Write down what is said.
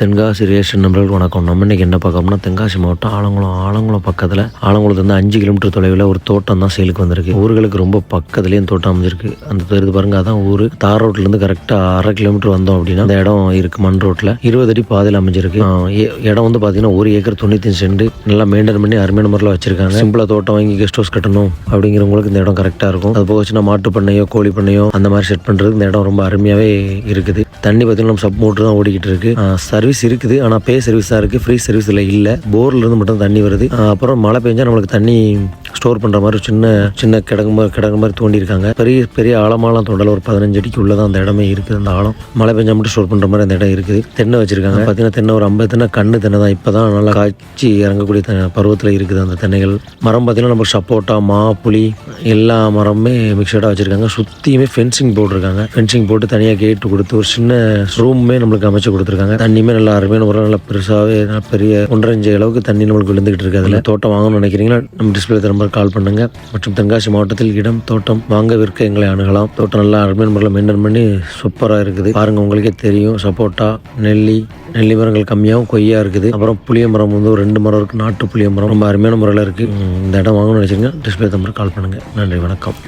Tenkasi ration நம்பர்கள் வணக்கம். நம்ம இன்னைக்கு என்ன பார்க்கோம்னா தென்காசி மாவட்டம் ஆலங்குளம். ஆலங்குளம் பக்கத்தில் ஆலங்குளத்துலேருந்து அஞ்சு கிலோமீட்டர் தொலைவில் ஒரு தோட்டம் தான் சேலுக்கு வந்திருக்கு. ஊர்களுக்கு ரொம்ப பக்கத்துலேயும் தோட்டம் அமைஞ்சிருக்கு. அந்த தெரிது பாருங்க அதான் ஊர். தார் ரோட்லேருந்து கரெக்டாக அரை கிலோமீட்டர் வந்தோம் அப்படின்னா அந்த இடம் இருக்குது மண் ரோட்டில் இருபது அடி பாதையில் அமைஞ்சிருக்கு. இடம் வந்து பார்த்தீங்கன்னா ஒரு ஏக்கர் தொண்ணூத்தஞ்சு செண்டு நல்லா மெயின்டைன் பண்ணி அருமையான முறையில் வச்சிருக்காங்க. சிம்பிளாக தோட்டம் வாங்கி கெஸ்ட் ஹவுஸ் கட்டணும் அப்படிங்கிறவங்களுக்கு இந்த இடம் கரெக்டாக இருக்கும். அது போக வச்சுன்னா மாட்டு பண்ணையோ கோழி பண்ணையோ அந்த மாதிரி செட் பண்ணுறதுக்கு இந்த இடம் ரொம்ப அருமையாகவே இருக்குது. தண்ணி பார்த்தீங்கன்னா நம்ம சப் மோட்டர் தான் ஓடிக்கிட்டு இருக்கு சர்வீஸ் இருக்குது. ஆனால் பே சர்வீஸ் தான் இருக்குது ஃப்ரீ சர்வீஸில் இல்லை. போர்ல இருந்து மட்டும் தண்ணி வருது. அப்புறம் மழை பெஞ்சா நம்மளுக்கு தண்ணி ஸ்டோர் பண்ணுற மாதிரி சின்ன சின்ன கிடங்கு மாதிரி கிடங்கு மாதிரி தோண்டியிருக்காங்க. பெரிய பெரிய ஆழமாலாம் தோண்டல. ஒரு பதினஞ்சு அடிக்கு உள்ளதான் அந்த இடமே இருக்குது அந்த ஆழம். மழை பெஞ்சா மட்டும் ஸ்டோர் பண்ணுற மாதிரி அந்த இடம் இருக்குது. தென்னை வச்சிருக்காங்க. பார்த்தீங்கன்னா தென்னை ஒரு ஐம்பது தென்னை கண்ணு தென்னை தான். இப்போ தான் நல்லா காய்ச்சி இறங்கக்கூடிய பருவத்தில் இருக்குது அந்த தென்னைகள். மரம் பார்த்தீங்கன்னா நம்ம சப்போட்டா மா புளி எல்லா மரமுமே மிக்சடாக வச்சுருக்காங்க. சுற்றியுமே ஃபென்சிங் போட்டிருக்காங்க. ஃபென்சிங் போட்டு தனியாக கேட்டு கொடுத்து ஒரு சின்ன ரூமுமே நம்மளுக்கு அமைச்சு கொடுத்துருக்காங்க. தண்ணியுமே நல்லா அருமையான ஒரு நல்லா பெருசாகவே பெரிய ஒன்றரை அளவுக்கு தண்ணி நம்மளுக்கு விழுந்துகிட்டு இருக்கு அதில். தோட்டம் வாங்கணும்னு நினைக்கிறீங்களா? நம்ம டிஸ்பிளே திரும்ப கால் பண்ணுங்க. மற்றும் தென்காசி மாவட்டத்தில் இடம் தோட்டம் வாங்க விற்க எங்களை அணுகலாம். தோட்டம் நல்லா அருமையான முறையில் மெயின்டைன் பண்ணி சூப்பராக இருக்குது. பாருங்கள் உங்களுக்கே தெரியும். சப்போட்டா நெல்லி நெல்லி மரங்கள் கம்மியாகவும் கொய்யா இருக்குது. அப்புறம் புளிய மரம் வந்து ஒரு ரெண்டு மரம் இருக்குது நாட்டு புளிய மரம். ரொம்ப அருமையான முறையில் இருக்குது இந்த இடம் வாங்கணும்னு நினைச்சீங்கன்னா டிஸ்பிளே தம்பர் கால் பண்ணுங்கள் நன்றி வணக்கம்.